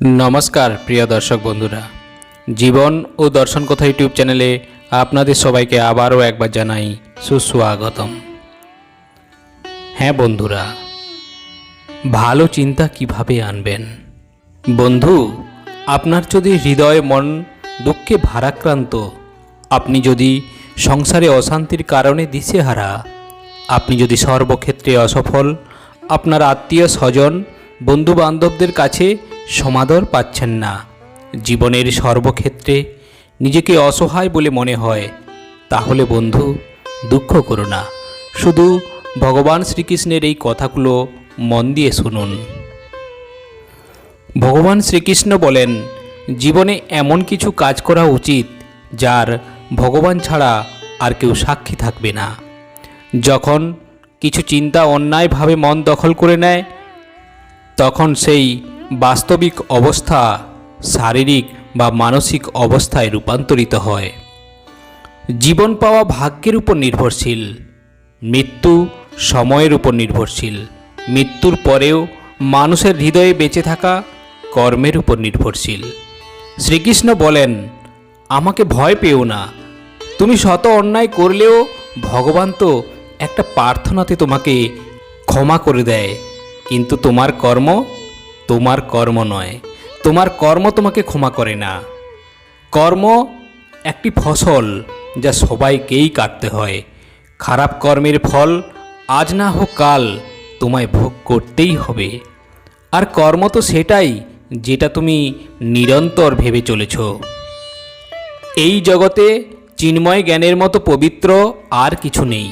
নমস্কার, প্রিয় দর্শক বন্ধুরা। জীবন ও দর্শন কথা ইউটিউব চ্যানেলে আপনাদের সবাইকে আবারও একবার জানাই সুস্বাগতম। হ্যাঁ বন্ধুরা, ভালো চিন্তা কীভাবে আনবেন? বন্ধু, আপনার যদি হৃদয়, মন দুঃখে ভারাক্রান্ত, আপনি যদি সংসারে অশান্তির কারণে দিশেহারা, আপনি যদি সর্বক্ষেত্রে অসফল, আপনার আত্মীয় স্বজন বন্ধু বান্ধবদের কাছে সমাদর পাচ্ছেন না। জীবনের সর্বক্ষেত্রে নিজেকে অসহায় বলে মনে হয়। তাহলে বন্ধু, দুঃখ করো না। শুধু ভগবান শ্রীকৃষ্ণের এই কথাগুলো মন দিয়ে শুনুন। ভগবান শ্রীকৃষ্ণ বলেন, জীবনে এমন কিছু কাজ করা উচিত যার ভগবান ছাড়া আর কেউ সাক্ষী থাকবে না। যখন কিছু চিন্তা অন্যায়ভাবে মন দখল করে নেয়, তখন সেই বাস্তবিক অবস্থা শারীরিক বা মানসিক অবস্থায় রূপান্তরিত হয়। জীবন পাওয়া ভাগ্যের উপর নির্ভরশীল, মৃত্যু সময়ের উপর নির্ভরশীল, মৃত্যুর পরেও মানুষের হৃদয়ে বেঁচে থাকা কর্মের উপর নির্ভরশীল। শ্রীকৃষ্ণ বলেন, আমাকে ভয় পেও না। তুমি শত অন্যায় করলেও ভগবান তো একটা প্রার্থনাতে তোমাকে ক্ষমা করে দেয়। কিন্তু তোমার কর্ম তোমার কর্ম নয়, তোমার কর্ম তোমাকে ক্ষমা করে না। কর্ম একটি ফসল যা সবাইকেই কাটতে হয়। খারাপ কর্মের ফল আজ না হোক কাল তোমায় ভোগ করতেই হবে। আর কর্ম তো সেটাই যেটা তুমি নিরন্তর ভেবে চলেছ। এই জগতে চিন্ময় জ্ঞানের মতো পবিত্র আর কিছু নেই।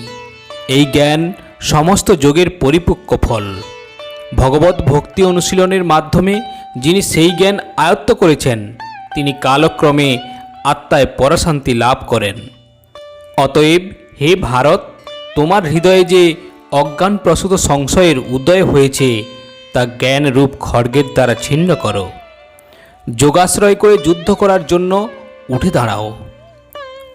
এই জ্ঞান সমস্ত যোগের পরিপক্ক ফল। ভগবত ভক্তি অনুশীলনের মাধ্যমে যিনি সেই জ্ঞান আয়ত্ত করেছেন, তিনি কালক্রমে আত্মায় পরাশান্তি লাভ করেন। অতএব, হে ভারত, তোমার হৃদয়ে যে অজ্ঞানপ্রসূত সংশয়ের উদয় হয়েছে, তা জ্ঞান রূপ খড়গের দ্বারা ছিন্ন করো। যোগাশ্রয় করে যুদ্ধ করার জন্য উঠে দাঁড়াও।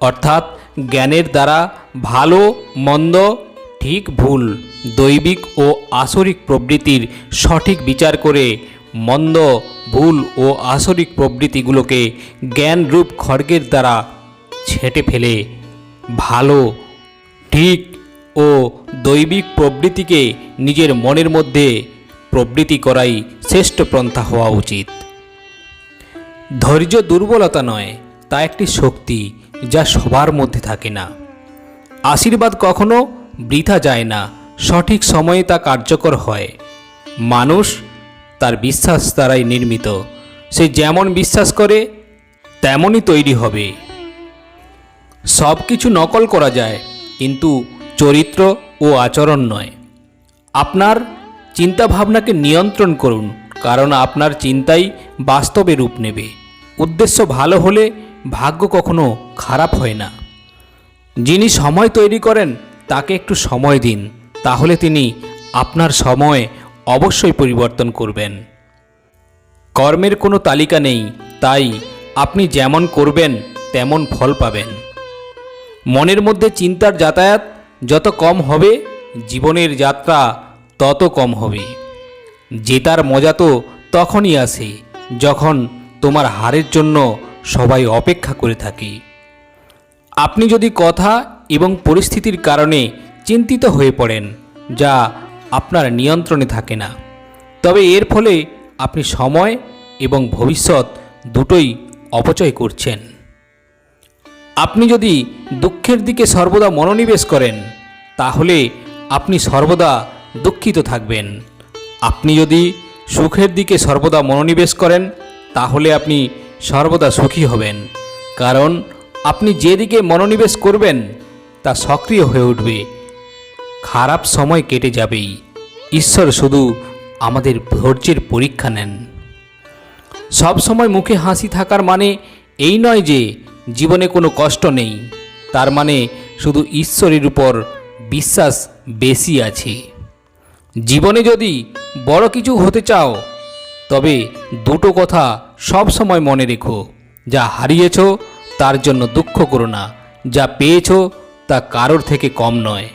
অর্থাৎ, জ্ঞানের দ্বারা ভালো, মন্দ, ঠিক ভুল দৈবিক ও আসরিক প্রবৃত্তির সঠিক বিচার করে মন্দ, ভুল ও আসরিক প্রবৃত্তিগুলোকে জ্ঞানরূপ খড়গের দ্বারা ছেটে ফেলে। ভালো, ঠিক ও দৈবিক প্রবৃত্তিকে নিজের মনের মধ্যে প্রবৃত্তি করাই শ্রেষ্ঠ পন্থা হওয়া উচিত। ধৈর্য দুর্বলতা নয়, তা একটি শক্তি যা সবার মধ্যে থাকে না। আশীর্বাদ কখনো বৃথা যায় না। সঠিক সময়ে তা কার্যকর হয়। মানুষ তার বিশ্বাস দ্বারাই নির্মিত। সে যেমন বিশ্বাস করে, তেমনই তৈরি হবে। সব কিছু নকল করা যায়, কিন্তু চরিত্র ও আচরণ নয়। আপনার চিন্তাভাবনাকে নিয়ন্ত্রণ করুন, কারণ আপনার চিন্তাই বাস্তবে রূপ নেবে। উদ্দেশ্য ভালো হলে ভাগ্য কখনো খারাপ হয় না। যিনি সময় তৈরি করেন, তাকে একটু সময় দিন। তাহলে তিনি আপনার সময় অবশ্যই পরিবর্তন করবেন। কর্মের কোনো তালিকা নেই, তাই আপনি যেমন করবেন, তেমন ফল পাবেন। মনের মধ্যে চিন্তার যাতায়াত যত কম হবে, জীবনের যাত্রা তত কম হবে। জেতার মজা তো তখনই আসে যখন তোমার হারের জন্য সবাই অপেক্ষা করে থাকে। আপনি যদি কথা এবং পরিস্থিতির কারণে চিন্তিত হয়ে পড়েন, যা আপনার নিয়ন্ত্রণে থাকে না। তবে এর ফলে আপনি সময় এবং ভবিষ্যৎ দুটোই অপচয় করছেন। আপনি যদি দুঃখের দিকে সর্বদা মনোনিবেশ করেন, তাহলে আপনি সর্বদা দুঃখিত থাকবেন। আপনি যদি সুখের দিকে সর্বদা মনোনিবেশ করেন, তাহলে আপনি সর্বদা সুখী হবেন। কারণ আপনি যেদিকে মনোনিবেশ করবেন, তা সক্রিয় হয়ে উঠবে। খারাপ সময় কেটে যাবেই। ঈশ্বর শুধু আমাদের ধৈর্যের পরীক্ষা নেন। সব সময় মুখে হাসি থাকার মানে এই নয় যে জীবনে কোনো কষ্ট নেই। তার মানে শুধু ঈশ্বরের উপর বিশ্বাস বেশি আছে। জীবনে যদি বড় কিছু হতে চাও, তবে দুটো কথা সব সময় মনে রেখো। যা হারিয়েছ, তার জন্য দুঃখ করো না। যা পেয়েছ, তা কারোর থেকে কম নয়।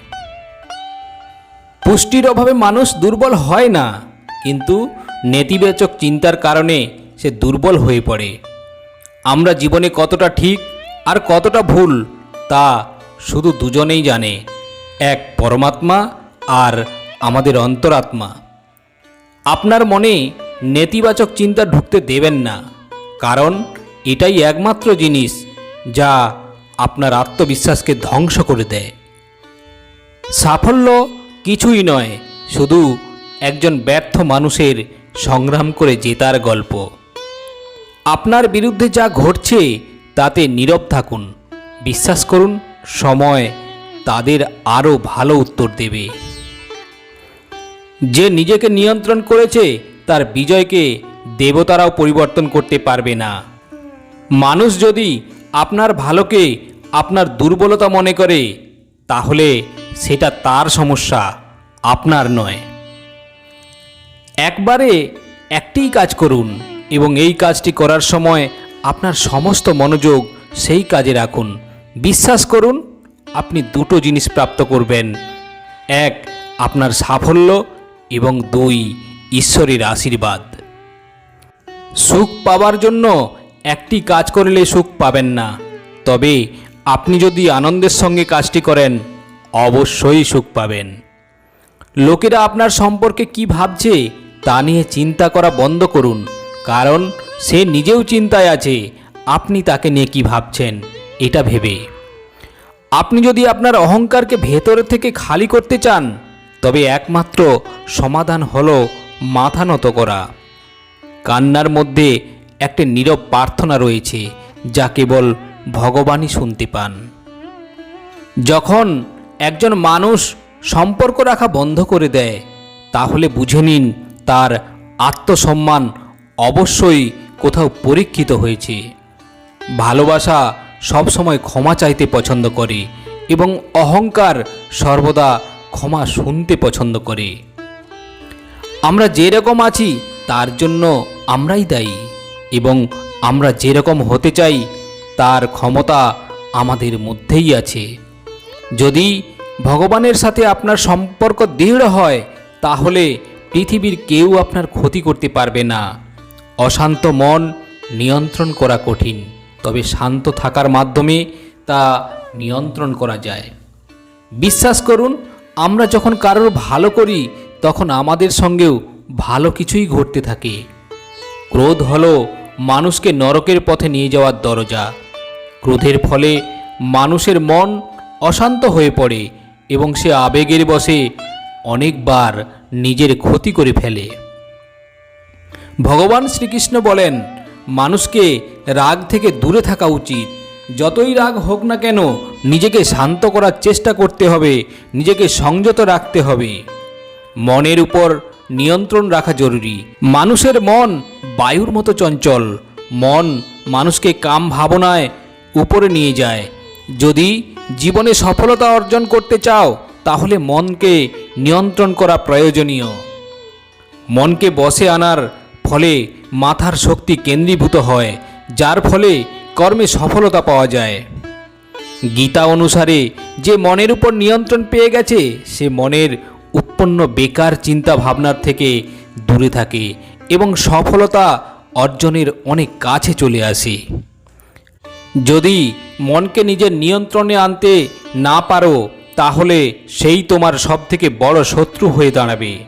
পুষ্টির অভাবে মানুষ দুর্বল হয় না, কিন্তু নেতিবাচক চিন্তার কারণে সে দুর্বল হয়ে পড়ে। আমরা জীবনে কতটা ঠিক আর কতটা ভুল, তা শুধু দুজনেই জানে, এক পরমাত্মা আর আমাদের অন্তরাত্মা। আপনার মনে নেতিবাচক চিন্তা ঢুকতে দেবেন না, কারণ এটাই একমাত্র জিনিস যা আপনার আত্মবিশ্বাসকে ধ্বংস করে দেয়। সাফল্য কিছুই নয়, শুধু একজন ব্যর্থ মানুষের সংগ্রাম করে জেতার গল্প। আপনার বিরুদ্ধে যা ঘটছে, তাতে নীরব থাকুন। বিশ্বাস করুন, সময় তাদের আরও ভালো উত্তর দেবে। যে নিজেকে নিয়ন্ত্রণ করেছে, তার বিজয়কে দেবতারাও পরিবর্তন করতে পারবে না। মানুষ যদি আপনার ভালোকে আপনার দুর্বলতা মনে করে, তাহলে সেটা তার সমস্যা, আপনার নয়। একবারে একটিই কাজ করুন এবং এই কাজটি করার সময় আপনার সমস্ত মনোযোগ সেই কাজে রাখুন। বিশ্বাস করুন, আপনি দুটো জিনিস প্রাপ্ত করবেন। এক, আপনার সাফল্য এবং দুই, ঈশ্বরের আশীর্বাদ। সুখ পাওয়ার জন্য একটি কাজ করলে সুখ পাবেন না। তবে আপনি যদি আনন্দের সঙ্গে কাজটি করেন অবশ্যই সুখ পাবেন। লোকেরা আপনার সম্পর্কে কি ভাবছে তা নিয়ে চিন্তা করা বন্ধ করুন, কারণ সে নিজেও চিন্তায় আছে, আপনি তাকে নিয়ে কি ভাবছেন, এটা ভেবে। আপনি যদি আপনার অহংকারকে ভেতর থেকে খালি করতে চান, তবে একমাত্র সমাধান হলো মাথা নত করা। কান্নার মধ্যে একটা নীরব প্রার্থনা রয়েছে, যা কেবল ভগবানই শুনতে পান। যখন একজন মানুষ সম্পর্ক রাখা বন্ধ করে দেয়, তাহলে বুঝে নিন তার আত্মসম্মান অবশ্যই কোথাও পরীক্ষিত হয়েছে। ভালোবাসা সবসময় ক্ষমা চাইতে পছন্দ করে এবং অহংকার সর্বদা ক্ষমা শুনতে পছন্দ করে। আমরা যেরকম আছি, তার জন্য আমরাই দায়ী এবং আমরা যেরকম হতে চাই, তার ক্ষমতা আমাদের মধ্যেই আছে। যদি ভগবানের সাথে আপনার সম্পর্ক দৃঢ় হয়, তাহলে পৃথিবীর কেউ আপনার ক্ষতি করতে পারবে না। অশান্ত মন নিয়ন্ত্রণ করা কঠিন, তবে শান্ত থাকার মাধ্যমে তা নিয়ন্ত্রণ করা যায়। বিশ্বাস করুন, আমরা যখন কারোর ভালো করি, তখন আমাদের সঙ্গেও ভালো কিছুই ঘটতে থাকে। ক্রোধ হল মানুষকে নরকের পথে নিয়ে যাওয়ার দরজা। ক্রোধের ফলে মানুষের মন অশান্ত হয়ে পড়ে এবং সে আবেগের বসে অনেকবার নিজের ক্ষতি করে ফেলে। ভগবান শ্রীকৃষ্ণ বলেন, মানুষকে রাগ থেকে দূরে থাকা উচিত। যতই রাগ হোক না কেন, নিজেকে শান্ত করার চেষ্টা করতে হবে, নিজেকে সংযত রাখতে হবে। মনের উপর নিয়ন্ত্রণ রাখা জরুরি। মানুষের মন বায়ুর মতো চঞ্চল। মন মানুষকে কাম ভাবনায় উপরে নিয়ে যায়। যদি জীবনে সফলতা অর্জন করতে চাও, তাহলে মনকে নিয়ন্ত্রণ করা প্রয়োজনীয়। মনকে বসে আনার ফলে মাথার শক্তি কেন্দ্রীভূত হয়, যার ফলে কর্মে সফলতা পাওয়া যায়। গীতা অনুসারে যে মনের উপর নিয়ন্ত্রণ পেয়ে গেছে, সে মনের উৎপন্ন বেকার চিন্তা ভাবনার থেকে দূরে থাকে এবং সফলতা অর্জনের অনেক কাছে চলে আসে। যদি মনকে নিজের নিয়ন্ত্রণে আনতে না পারো, তাহলে সেই তোমার সবথেকে বড় শত্রু হয়ে দাঁড়াবে।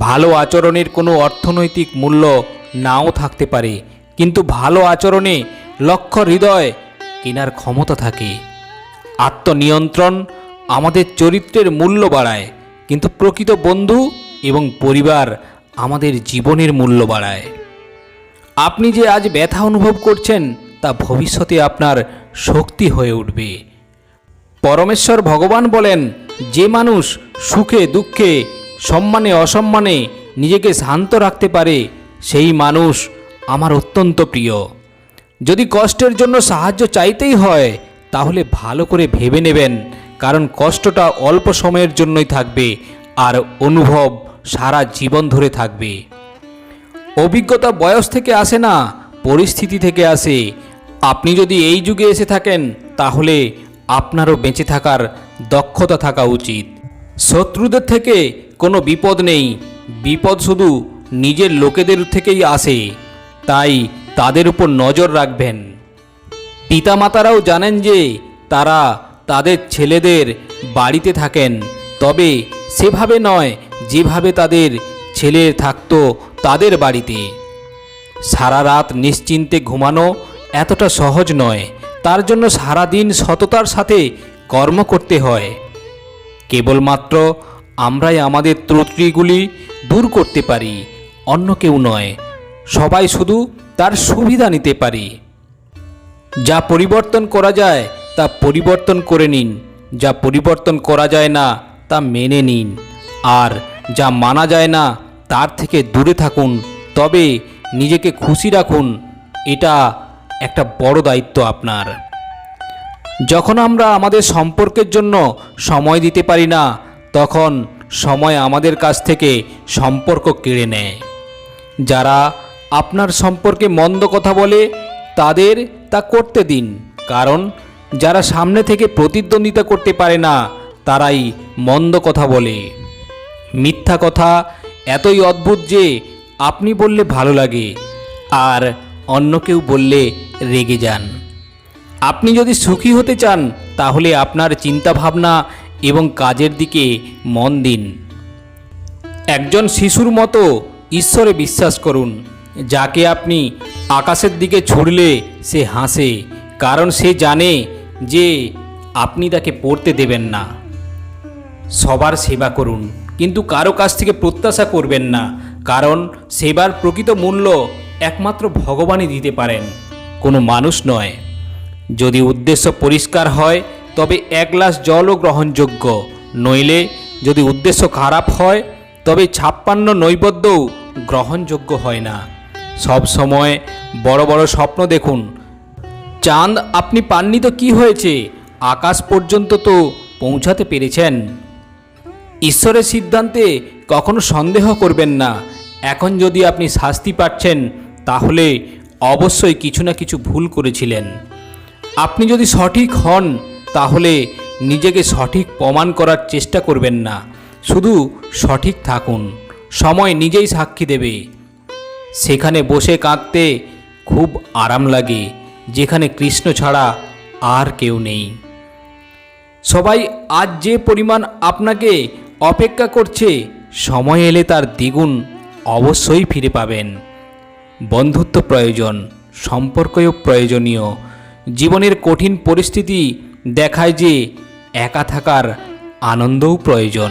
ভালো আচরণের কোনো অর্থনৈতিক মূল্য নাও থাকতে পারে, কিন্তু ভালো আচরণে লক্ষ্য হৃদয় কেনার ক্ষমতা থাকে। আত্মনিয়ন্ত্রণ আমাদের চরিত্রের মূল্য বাড়ায়, কিন্তু প্রকৃত বন্ধু এবং পরিবার আমাদের জীবনের মূল্য বাড়ায়। আপনি যে আজ ব্যথা অনুভব করছেন তা ভবিষ্যতে আপনার শক্তি হয়ে উঠবে। পরমেশ্বর ভগবান বলেন, যে মানুষ সুখে, দুঃখে, সম্মানে, অসম্মানে নিজেকে শান্ত রাখতে পারে, সেই মানুষ আমার অত্যন্ত প্রিয়। যদি কষ্টের জন্য সাহায্য চাইতেই হয়, তাহলে ভালো করে ভেবে নেবেন, কারণ কষ্টটা অল্প সময়ের জন্যই থাকবে, আর অনুভব সারা জীবন ধরে থাকবে। অভিজ্ঞতা বয়স থেকে আসে না, পরিস্থিতি থেকে আসে আপনি যদি এই যুগে এসে থাকেন, তাহলে আপনারও বেঁচে থাকার দক্ষতা থাকা উচিত। শত্রুদের থেকে কোনো বিপদ নেই। বিপদ শুধু নিজের লোকেদের থেকেই আসে। তাই তাদের উপর নজর রাখবেন। পিতামাতারাও জানেন যে তারা তাদের ছেলেদের বাড়িতে থাকেন। তবে সেভাবে নয় যেভাবে তাদের ছেলে থাকতো তাদের বাড়িতে। সারা রাত নিশ্চিন্তে ঘুমানো এতটা সহজ নয়। তার জন্য সারা দিন সততার সাথে কর্ম করতে হয়। কেবলমাত্র আমরাই আমাদের ত্রুটিগুলি দূর করতে পারি, অন্য কেউ নয়। সবাই শুধু তার সুবিধা নিতে পারি। যা পরিবর্তন করা যায়, তা পরিবর্তন করে নিন। যা পরিবর্তন করা যায় না, তা মেনে নিন। আর যা মানা যায় না, তার থেকে দূরে থাকুন। তবে নিজেকে খুশি রাখুন। এটা একটা বড় দায়িত্ব আপনার। যখন আমরা আমাদের সম্পর্কের জন্য সময় দিতে পারি না, তখন সময় আমাদের কাছ থেকে সম্পর্ক কেড়ে নেয়। যারা আপনার সম্পর্কে মন্দ কথা বলে, তাদের তা করতে দিন। কারণ, যারা সামনে থেকে প্রতিদ্বন্দ্বিতা করতে পারে না, তারাই মন্দ কথা বলে। মিথ্যা কথা এতই অদ্ভুত যে, আপনি বললে ভালো লাগে। আর অন্য কেউ বললে রেগে যান। আপনি যদি সুখী হতে চান, তাহলে আপনার চিন্তাভাবনা এবং কাজের দিকে মন দিন। একজন শিশুর মতো ঈশ্বরে বিশ্বাস করুন, যাকে আপনি আকাশের দিকে ছুড়লে সে হাসে, কারণ সে জানে যে আপনি তাকে পড়তে দেবেন না। সবার সেবা করুন, কিন্তু কারও কাছ থেকে প্রত্যাশা করবেন না, কারণ সেবার প্রকৃত মূল্য একমাত্র ভগবানই দিতে পারেন। কোনো মানুষ নয়। যদি উদ্দেশ্য পরিষ্কার হয়, তবে এক গ্লাস জলও গ্রহণযোগ্য। নইলে যদি উদ্দেশ্য খারাপ হয়, তবে ছাপ্পান্ন নৈবদ্যও গ্রহণযোগ্য হয় না। সব সময় বড় বড় স্বপ্ন দেখুন। চাঁদ, আপনি পাননি তো কি হয়েছে? আকাশ পর্যন্ত তো পৌঁছাতে পেরেছেন। ঈশ্বরের সিদ্ধান্তে কখনো সন্দেহ করবেন না। এখন যদি আপনি শাস্তি পাচ্ছেন তাহলে অবশ্যই কিছু না কিছু ভুল করেছিলেন। আপনি যদি সঠিক হন, তাহলে নিজেকে সঠিক প্রমাণ করার চেষ্টা করবেন না। শুধু সঠিক থাকুন, সময় নিজেই সাক্ষী দেবে। সেখানে বসে কাঁদতে খুব আরাম লাগে, যেখানে কৃষ্ণ ছাড়া আর কেউ নেই। সবাই আজ যে পরিমাণ আপনাকে অপেক্ষা করছে, সময় এলে তার দ্বিগুণ অবশ্যই ফিরে পাবেন। বন্ধুত্ব প্রয়োজন, সম্পর্কও প্রয়োজনীয়। জীবনের কঠিন পরিস্থিতি দেখায় যে একা থাকার আনন্দও প্রয়োজন।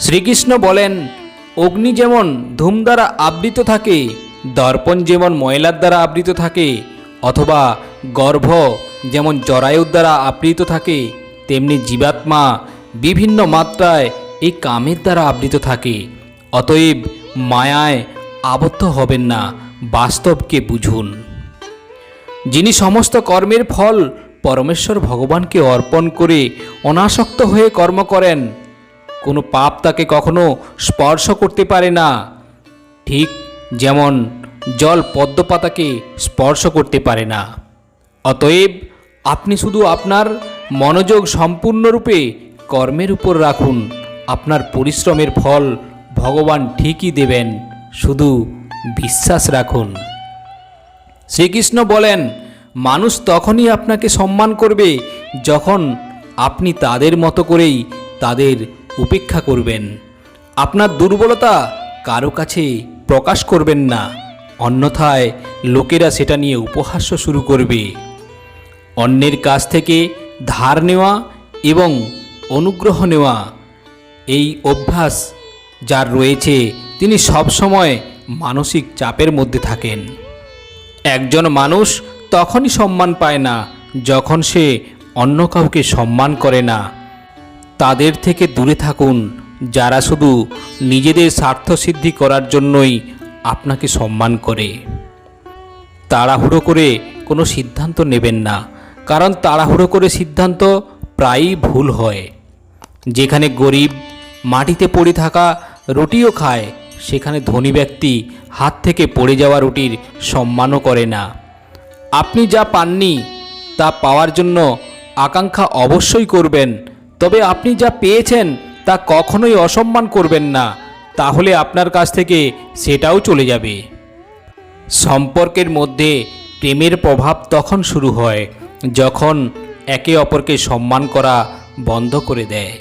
শ্রীকৃষ্ণ বলেন, অগ্নি যেমন ধূম দ্বারা আবৃত থাকে, দর্পণ যেমন ময়লার দ্বারা আবৃত থাকে, অথবা গর্ভ যেমন জরায়ুর দ্বারা আবৃত থাকে, তেমনি জীবাত্মা বিভিন্ন মাত্রায় এই কামের দ্বারা আবৃত থাকে। অতএব মায়ায় আবদ্ধ হবেন না, বাস্তবকে বুঝুন। যিনি সমস্ত কর্মের ফল পরমেশ্বর ভগবানকে অর্পণ করে অনাসক্ত হয়ে কর্ম করেন, কোনো পাপ তাকে কখনো স্পর্শ করতে পারে না। ঠিক যেমন জল পদ্মপাতাকে স্পর্শ করতে পারে না। অতএব আপনি শুধু আপনার মনোযোগ সম্পূর্ণরূপে কর্মের উপর রাখুন, আপনার পরিশ্রমের ফল ভগবান ঠিকই দেবেন। শুধু বিশ্বাস রাখুন। শ্রীকৃষ্ণ বলেন, মানুষ তখনই আপনাকে সম্মান করবে যখন আপনি তাদের মতো করেই তাদের উপেক্ষা করবেন। আপনার দুর্বলতা কারও কাছে প্রকাশ করবেন না। অন্যথায় লোকেরা সেটা নিয়ে উপহাস্য শুরু করবে। অন্যের কাছ থেকে ধার নেওয়া এবং অনুগ্রহ নেওয়া এই অভ্যাস যার রয়েছে তিনি সবসময় মানসিক চাপের মধ্যে থাকেন। একজন মানুষ তখনই সম্মান পায় না যখন সে অন্য কাউকে সম্মান করে না। তাদের থেকে দূরে থাকুন, যারা শুধু নিজেদের স্বার্থসিদ্ধি করার জন্যই আপনাকে সম্মান করে। তাড়াহুড়ো করে কোনো সিদ্ধান্ত নেবেন না, কারণ তাড়াহুড়ো করে সিদ্ধান্ত প্রায়ই ভুল হয়। যেখানে গরিব মাটিতে পড়ে থাকা রুটিও খায় সেখানে ধনী ব্যক্তি হাত থেকে পড়ে যাওয়া রুটির সম্মানও করে না। আপনি যা পাননি তা পাওয়ার জন্য আকাঙ্ক্ষা অবশ্যই করবেন, তবে আপনি যা পেয়েছেন তা কখনোই অসম্মান করবেন না, তাহলে আপনার কাছ থেকে সেটাও চলে যাবে। সম্পর্কের মধ্যে প্রেমের প্রভাব তখন শুরু হয়, যখন একে অপরকে সম্মান করা বন্ধ করে দেয়।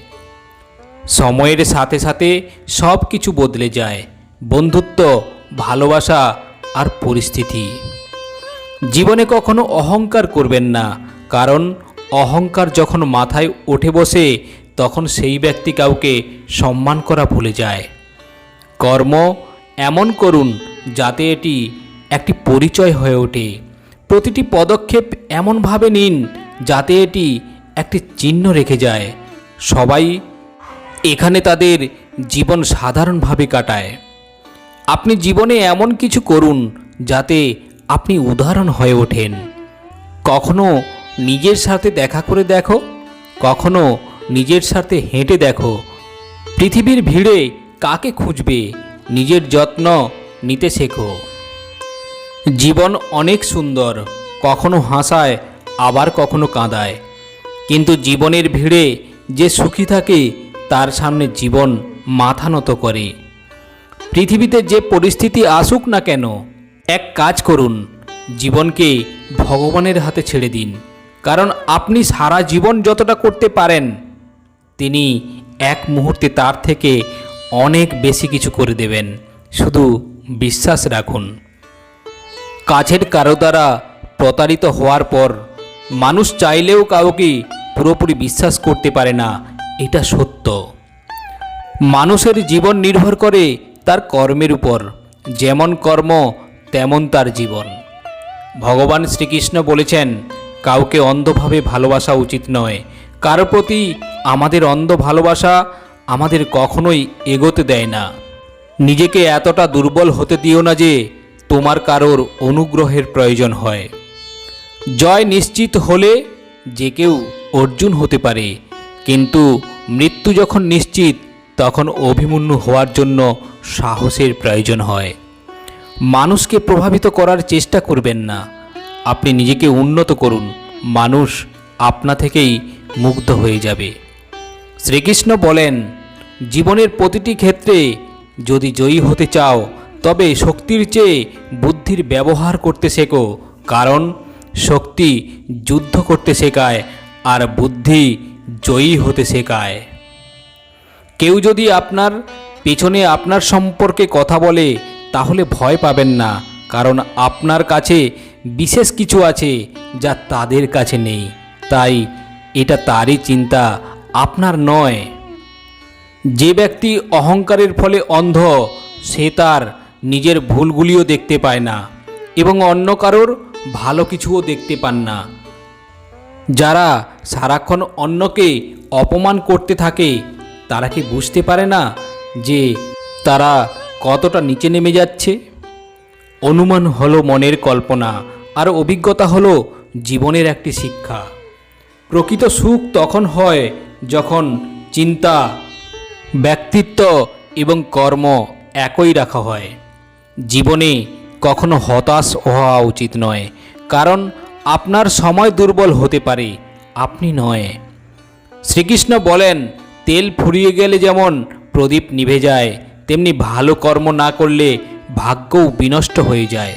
সময়ের সাথে সাথে সব কিছু বদলে যায় বন্ধুত্ব, ভালোবাসা আর পরিস্থিতি। জীবনে কখনো অহংকার করবেন না, কারণ অহংকার যখন মাথায় উঠে বসে, তখন সেই ব্যক্তি কাউকে সম্মান করা ভুলে যায়। কর্ম এমন করুন যাতে এটি একটি পরিচয় হয়ে ওঠে। প্রতিটি পদক্ষেপ এমনভাবে নিন যাতে এটি একটি চিহ্ন রেখে যায়। সবাই এখানে তাদের জীবন সাধারণভাবে কাটায়। আপনি জীবনে এমন কিছু করুন যাতে আপনি উদাহরণ হয়ে ওঠেন। কখনো নিজের সাথে দেখা করে দেখো, কখনো নিজের সাথে হেঁটে দেখো। পৃথিবীর ভিড়ে কাকে খুঁজবে? নিজের যত্ন নিতে শেখো। জীবন অনেক সুন্দর, কখনো হাসায়, আবার কখনো কাঁদায়। কিন্তু জীবনের ভিড়ে যে সুখী থাকে, তার সামনে জীবন মাথা নত করে। পৃথিবীতে যে পরিস্থিতি আসুক না কেন, এক কাজ করুন, জীবনকে ভগবানের হাতে ছেড়ে দিন। কারণ আপনি সারা জীবন যতটা করতে পারেন, তিনি এক মুহূর্তে তার থেকে অনেক বেশি কিছু করে দেবেন। শুধু বিশ্বাস রাখুন। কাছের কারও দ্বারা প্রতারিত হওয়ার পর, মানুষ চাইলেও কাউকে পুরোপুরি বিশ্বাস করতে পারে না, এটা সত্য। মানুষের জীবন নির্ভর করে তার কর্মের উপর, যেমন কর্ম, তেমন তার জীবন। ভগবান শ্রীকৃষ্ণ বলেছেন, কাউকে অন্ধভাবে ভালোবাসা উচিত নয়। কারও প্রতি আমাদের অন্ধ ভালোবাসা আমাদের কখনোই এগোতে দেয় না। নিজেকে এতটা দুর্বল হতে দিও না যে তোমার কারোর অনুগ্রহের প্রয়োজন হয়। জয় নিশ্চিত হলে যে কেউ অর্জুন হতে পারে, কিন্তু মৃত্যু যখন নিশ্চিত তখন অভিমন্যু হওয়ার জন্য সাহসের প্রয়োজন হয়। মানুষকে প্রভাবিত করার চেষ্টা করবেন না। আপনি নিজেকে উন্নত করুন। মানুষ আপনা থেকেই মুগ্ধ হয়ে যাবে। শ্রীকৃষ্ণ বলেন, জীবনের প্রতিটি ক্ষেত্রে যদি জয়ী হতে চাও, তবে শক্তির চেয়ে বুদ্ধির ব্যবহার করতে শেখো। কারণ শক্তি যুদ্ধ করতে শেখায় আর বুদ্ধি জয়ী হতে শেখায়। কেউ যদি আপনার পেছনে আপনার সম্পর্কে কথা বলে, তাহলে ভয় পাবেন না, কারণ আপনার কাছে বিশেষ কিছু আছে যা তাদের কাছে নেই। তাই এটা তারই চিন্তা, আপনার নয়। যে ব্যক্তি অহংকারের ফলে অন্ধ, সে তার নিজের ভুলগুলিও দেখতে পায় না, এবং অন্য কারোর ভালো কিছুও দেখতে পান না। যারা সারাক্ষণ অন্যকে অপমান করতে থাকে তারা কি বুঝতে পারে না যে তারা কতটা নিচে নেমে যাচ্ছে? অনুমান হলো মনের কল্পনা, আর অভিজ্ঞতা হলো জীবনের একটি শিক্ষা। প্রকৃত সুখ তখন হয় যখন চিন্তা, ব্যক্তিত্ব এবং কর্ম একই রাখা হয়। জীবনে কখনো হতাশ হওয়া উচিত নয়, কারণ আপনার সময় দুর্বল হতে পারে, আপনি নয়। শ্রীকৃষ্ণ বলেন তেল ফুরিয়ে গেলে যেমন প্রদীপ নিভে যায়, তেমনি ভালো কর্ম না করলে ভাগ্যও বিনষ্ট হয়ে যায়।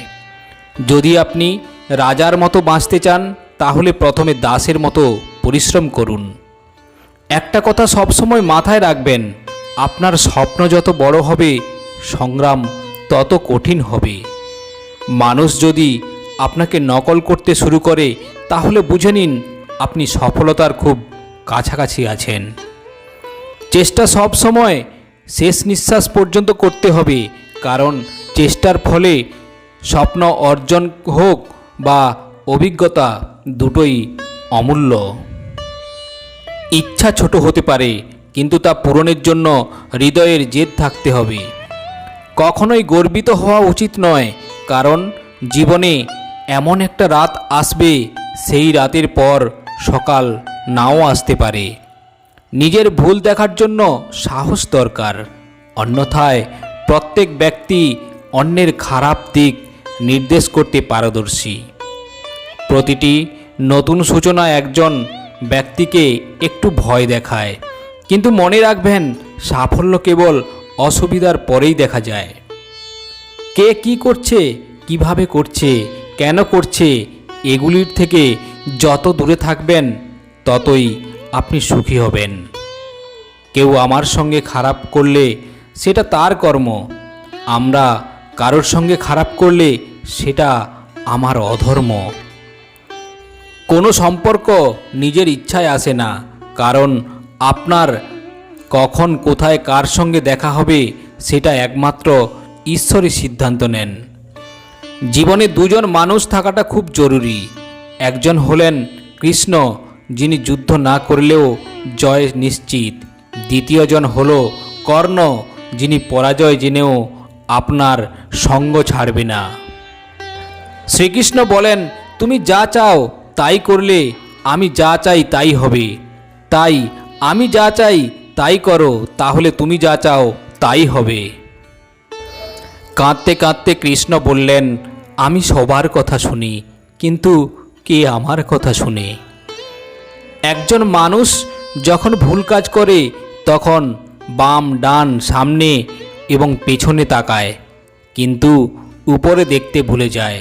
যদি আপনি রাজার মতো বাঁচতে চান, তাহলে প্রথমে দাসের মতো পরিশ্রম করুন। একটা কথা সবসময় মাথায় রাখবেন, আপনার স্বপ্ন যত বড় হবে, সংগ্রাম তত কঠিন হবে। মানুষ যদি আপনাকে নকল করতে শুরু করে, তাহলে বুঝে নিন, আপনি সফলতার খুব কাছাকাছি আছেন। চেষ্টা সব সময় শেষ নিঃশ্বাস পর্যন্ত করতে হবে, কারণ চেষ্টার ফলে স্বপ্ন অর্জন হোক বা অভিজ্ঞতা দুটোই অমূল্য। ইচ্ছা ছোট হতে পারে, কিন্তু তা পূরণের জন্য হৃদয়ের জেদ থাকতে হবে। কখনোই গর্বিত হওয়া উচিত নয়, কারণ জীবনে এমন একটা রাত আসবে, সেই রাতের পর সকাল নাও আসতে পারে। নিজের ভুল দেখার জন্য সাহস দরকার। অন্যথায় প্রত্যেক ব্যক্তি অন্যের খারাপ দিক নির্দেশ করতে পারদর্শী। প্রতিটি নতুন সূচনা একজন ব্যক্তিকে একটু ভয় দেখায়, কিন্তু মনে রাখবেন, সাফল্য কেবল অসুবিধার পরেই দেখা যায়। কে কি করছে, কীভাবে করছে, কেন করছে, এগুলির থেকে যত দূরে থাকবেন, ততই আপনি সুখী হবেন। কেউ আমার সঙ্গে খারাপ করলে সেটা তার কর্ম। আমরা কারোর সঙ্গে খারাপ করলে সেটা আমার অধর্ম। কোনো সম্পর্ক নিজের ইচ্ছায় আসে না, কারণ আপনার কখন কোথায় কার সঙ্গে দেখা হবে সেটা একমাত্র ঈশ্বরই সিদ্ধান্ত নেন। জীবনে দুজন মানুষ থাকাটা খুব জরুরি। একজন হলেন কৃষ্ণ যিনি যুদ্ধ না করলেও জয় নিশ্চিত। দ্বিতীয়জন হল কর্ণ, যিনি পরাজয় জেনেও আপনার সঙ্গ ছাড়বে না। শ্রীকৃষ্ণ বলেন, তুমি যা চাও তাই করলে আমি যা চাই তাই হবে। তাই আমি যা চাই তাই করো, তাহলে তুমি যা চাও তাই হবে। কাঁদতে কাঁদতে কৃষ্ণ বললেন, আমি সবার কথা শুনি, কিন্তু কে আমার কথা শুনে? একজন মানুষ যখন ভুল কাজ করে, তখন বাম ডান সামনে এবং পেছনে তাকায়, কিন্তু উপরে দেখতে ভুলে যায়।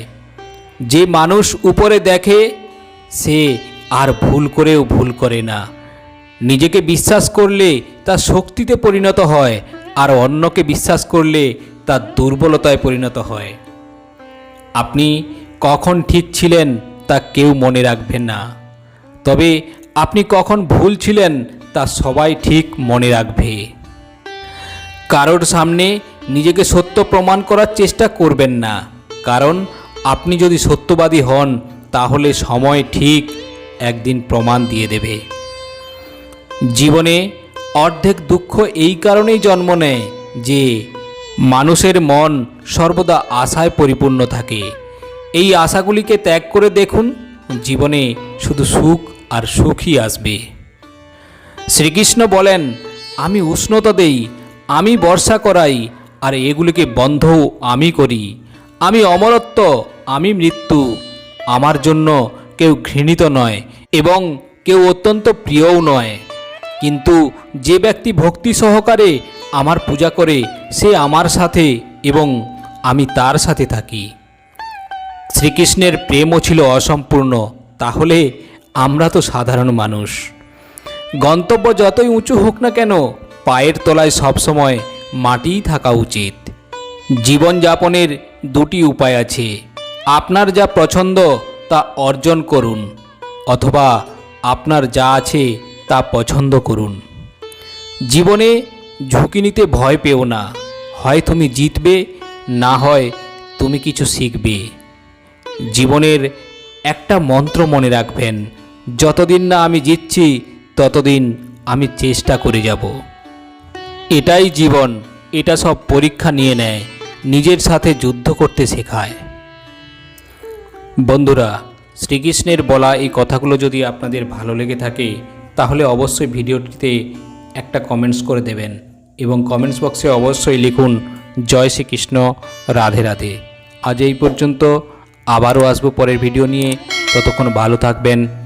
যে মানুষ উপরে দেখে, সে আর ভুল করেও ভুল করে না। নিজেকে বিশ্বাস করলে তা শক্তিতে পরিণত হয়, আর অন্যকে বিশ্বাস করলে তা দুর্বলতায় পরিণত হয়। আপনি কখন ঠিক ছিলেন তা কেউ মনে রাখবেন না। তবে আপনি কখন ভুল ছিলেন তা সবাই ঠিক মনে রাখবে। কারোর সামনে নিজেকে সত্য প্রমাণ করার চেষ্টা করবেন না। কারণ আপনি যদি সত্যবাদী হন, তাহলে সময় ঠিক একদিন প্রমাণ দিয়ে দেবে। জীবনে অর্ধেক দুঃখ এই কারণেই জন্ম নেয় যে মানুষের মন সর্বদা আশায় পরিপূর্ণ থাকে। এই আশাগুলিকে ত্যাগ করে দেখুন, জীবনে শুধু সুখ আর সুখী আসবে। শ্রীকৃষ্ণ বলেন, আমি উষ্ণতা দেই, আমি বর্ষা করাই, আর এগুলিকে বন্ধও আমি করি। আমি অমরত্ব, আমি মৃত্যু। আমার জন্য কেউ ঘৃণিত নয় এবং কেউ অত্যন্ত প্রিয়ও নয়। কিন্তু যে ব্যক্তি ভক্তি সহকারে আমার পূজা করে, সে আমার সাথে এবং আমি তার সাথে থাকি। শ্রীকৃষ্ণের প্রেমও ছিল অসম্পূর্ণ। তাহলে আমরা তো সাধারণ মানুষ। গন্তব্য যতই উঁচু হোক না কেন, পায়ের তলায় সবসময় মাটিই থাকা উচিত। জীবনযাপনের দুটি উপায় আছে। আপনার যা পছন্দ, তা অর্জন করুন, অথবা আপনার যা আছে, তা পছন্দ করুন। জীবনে ঝুঁকি নিতে ভয় পেও না। হয় তুমি জিতবে, না হয় তুমি কিছু শিখবে। জীবনের একটা মন্ত্র মনে রাখবেন যতদিন না আমি জিতছি, ততদিন আমি চেষ্টা করে যাব। এটাই জীবন, এটা সব পরীক্ষা নিয়ে নেয়, নিজের সাথে যুদ্ধ করতে শেখায়। বন্ধুরা, শ্রীকৃষ্ণের বলা এই কথাগুলো যদি আপনাদের ভালো লেগে থাকে, তাহলে অবশ্যই ভিডিওটিতে একটা কমেন্টস করে দেবেন এবং কমেন্টস বক্সে অবশ্যই লিখুন, জয় শ্রীকৃষ্ণ, রাধে রাধে। আজ এই পর্যন্ত আবারও আসব পরের ভিডিও নিয়ে। ততক্ষণ ভালো থাকবেন।